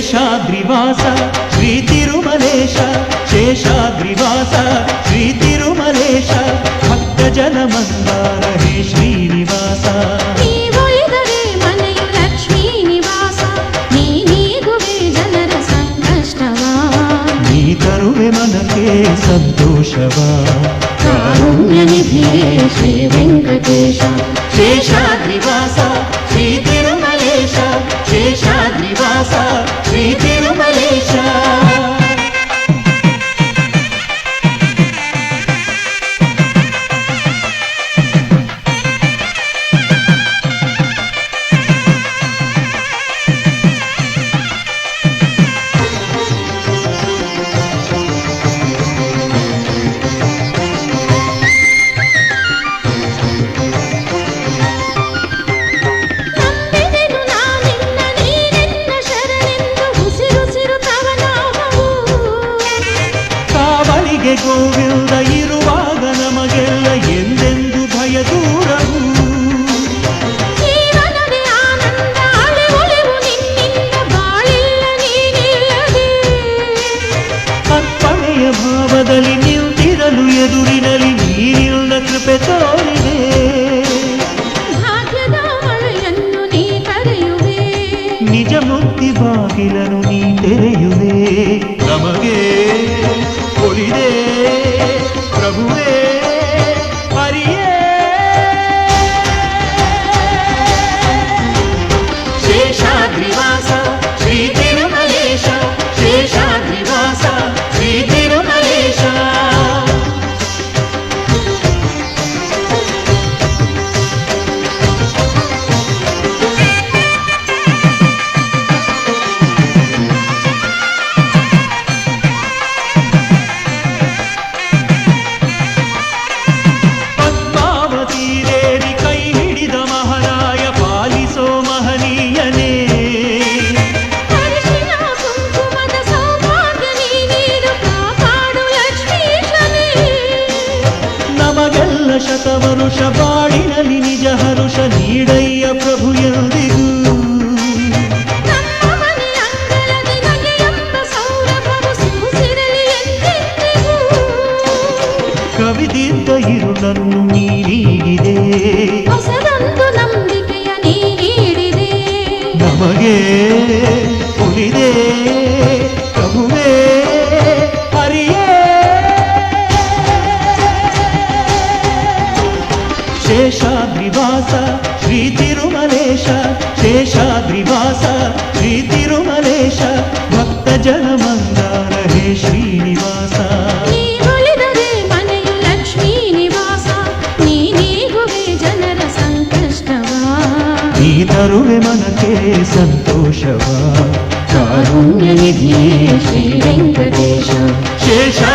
శేషాద్రివాస శ్రీ తిరుమలేశ శేషాద్రివాస శ్రీ తిరుమలేశ భక్త జనమందార హే శ్రీనివాస. తరువే శేషాద్రివాస శ్రీ తిరుమలేశ శేషా ಗೋವಿಂದ ಇರುವಾಗ ನಮಗೆಲ್ಲ ಎಂದೆಂದು ಭಯ ದೂರವು? ಅರ್ಪಣೆಯ ಭಾವದಲ್ಲಿ ನಿಂತಿರಲು ಎದುರಿನಲ್ಲಿ ನೀರಿಲ್ಲ ಕೃಪೆ ತೋರಿದೆ. ನಿಜ ಮುಕ್ತಿ ಬಾಗಿಲನು ನೀ ತೆರೆಯುವೆ. ನಮಗೆ ಶತವರುಷ ಬಾಳಿನಲ್ಲಿ ನಿಜ ಹರುಷ ನೀಡಯ್ಯ ಪ್ರಭು ಎಂದಿಗೂ. ಕವಿದಿದ್ದ ಇರುಳನ್ನು ನೀರಿಗಿದೆ ನಂಬಿಕೆಯ ನೀರಿಡಿದೆ ನಮಗೆ ಉಳಿದೇ. శేషాద్రివాస శ్రీ తిరుమలేశ శేషాద్రివాస శ్రీ తిరుమలేశ భక్త జనమందార హే శ్రీనివాస. ఈ మనకే సంతోషవా కారుణ్య శ్రీ వెంకటేశ. శేషా